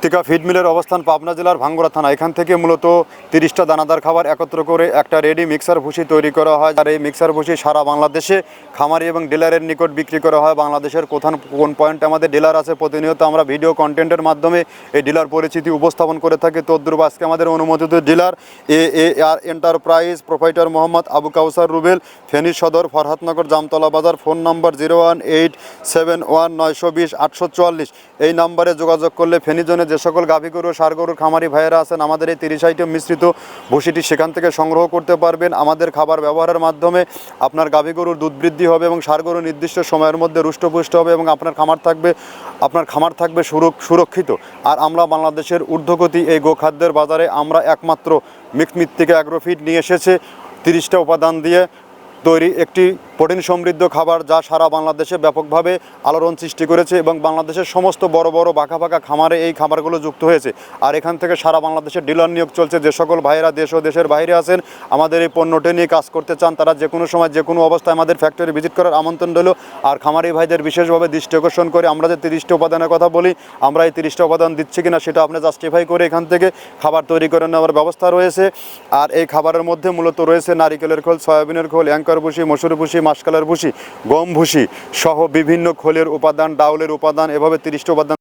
মৃত্তিকা ফিড মিলের অবস্থান পাবনা জেলার ভাঙ্গুড়া থানা। এখান থেকে মূলত তিরিশটা দানাদার খাবার একত্র করে একটা রেডি মিক্সার ভুসি তৈরি করা হয়। আর এই মিক্সার ভুসি সারা বাংলাদেশে খামারি এবং ডিলারের নিকট বিক্রি করা হয়। বাংলাদেশের কোথান কোন পয়েন্টে আমাদের ডিলার আছে প্রতিনিয়ত আমরা ভিডিও কন্টেন্টের মাধ্যমে এই ডিলার পরিচিতি উপস্থাপন করে থাকি। তদ্রুপ আজকে আমাদের অনুমোদিত dealer A A R enterprise proprietor Mohammad Abu Kawsar Rubel, Feni Sadar Farhatnagar Jamtala Bazar. Phone number zero one eight seven one নয়শো বিশ আটশো চুয়াল্লিশ এই নম্বরে যোগাযোগ করলে ফেনী জোনে যে সকল গাভী গরু, সার গরুর খামারি ভাইয়েরা আছেন, আমাদের এই তিরিশ আইটেম মিশ্রিত ভুসিটি সেখান থেকে সংগ্রহ করতে পারবেন। আমাদের খাবার ব্যবহারের মাধ্যমে আপনার গাভী গরুর দুধ বৃদ্ধি হবে এবং সার গরু নির্দিষ্ট সময়ের মধ্যে রুষ্টপুষ্ট হবে এবং আপনার খামার থাকবে, আপনার খামার থাকবে সুরক- সুরক্ষিত। আর আমরা বাংলাদেশের ঊর্ধ্বগতি এই গোখাদ্যের বাজারে আমরা একমাত্র মিক্স মৃত্তিকা অ্যাগ্রোফিড নিয়ে এসেছে। তিরিশটা উপাদান দিয়ে তৈরি একটি প্রোটিন সমৃদ্ধ খাবার যা সারা বাংলাদেশে ব্যাপকভাবে আলোড়ন সৃষ্টি করেছে এবং বাংলাদেশের সমস্ত বড় বড় বাঁকা বাঁকা খামারে এই খাবারগুলো যুক্ত হয়েছে। আর এখান থেকে সারা বাংলাদেশের ডিলার নিয়োগ চলছে। যে সকল ভাইয়েরা দেশ ও দেশের বাইরে আছেন, আমাদের এই পণ্যটি নিয়ে কাজ করতে চান, তারা যে কোনো সময় যে কোনো অবস্থায় আমাদের ফ্যাক্টরি ভিজিট করার আমন্ত্রণ রইল। আর খামারি ভাইদের বিশেষভাবে দৃষ্টি আকর্ষণ করে আমরা যে তিরিশটা উপাদানের কথা বলি, আমরা এই তিরিশটা উপাদান দিচ্ছি কিনা সেটা আপনি জাস্টিফাই করে এখান থেকে খাবার তৈরি করে নেওয়ার ব্যবস্থা রয়েছে। আর এই খাবারের মধ্যে মূলত রয়েছে নারিকেলের খোল, সয়াবিনের খোল, অ্যাঙ্কার ভুসি, মসুর ভুসি মাসকালের ভুসি গম ভুসি সহ বিভিন্ন খোলের উপাদান ডাউলের উপাদান এভাবে তিরিশটা উপাদান